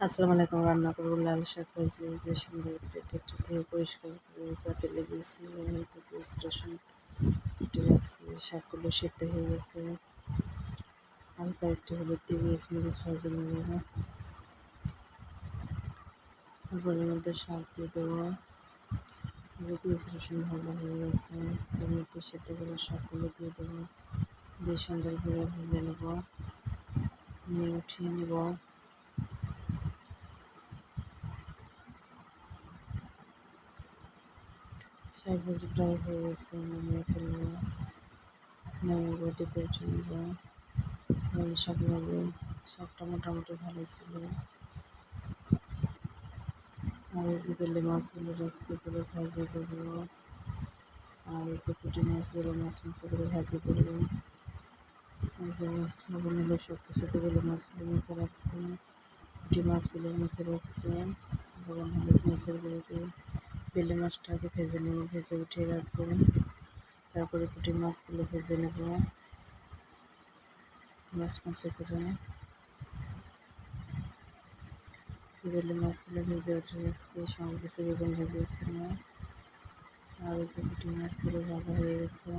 আসসালামু আলাইকুম রান্না করব লাল শাক ভাজি যে সুন্দর একটু ধুয়ে পরিষ্কার করে পাতিলে দিয়েছি পেঁয়াজ, রসুন কেটে রাখছি, শাকগুলো সেদ্ধ হয়ে গেছে। হালকা একটু হলুদ দিয়ে পেঁয়াজ, মরিচ ভাজে নেব। তারপরের মধ্যে শাক দিয়ে দেবো। পেঁয়াজ, রসুন ভালো হয়ে গেছে, এর মধ্যে সেদ্ধ করে শাকগুলো দিয়ে দেবো। দিয়ে সুন্দর করে ভেজে নেব। নিয়ে উঠিয়ে নেব। ভাজি প্রায় হয়ে গেছে নামিয়ে ফেলব নামিয়ে বটিতে উঠে নেব ভাজি শাকটা মোটামুটি ভালো ছিল। আর এই মাছগুলো রাখছি করে ভাজি করব। আর এই যে পুঁটি মাছগুলো, মাছ মাছ করে ভাজি করব। এই লবণ হলো সব কিছুতে বেলে মাছগুলো মেখে রাখছি। পুঁটি মাছগুলো মেখে রাখছি। লবণ, হলুদ মাছের গুঁড়ো বেলে মাছটাকে ভেজে নেব, ভেজে উঠিয়ে রাখব। তারপরে পুঁটি মাছগুলো ভেজে নেব। মাছ মাছে করে বেলে মাছগুলো ভেজে উঠে রাখছি সব কিছু বেগুন ছিল আর কুটি মাছগুলো ভালো হয়ে গেছে।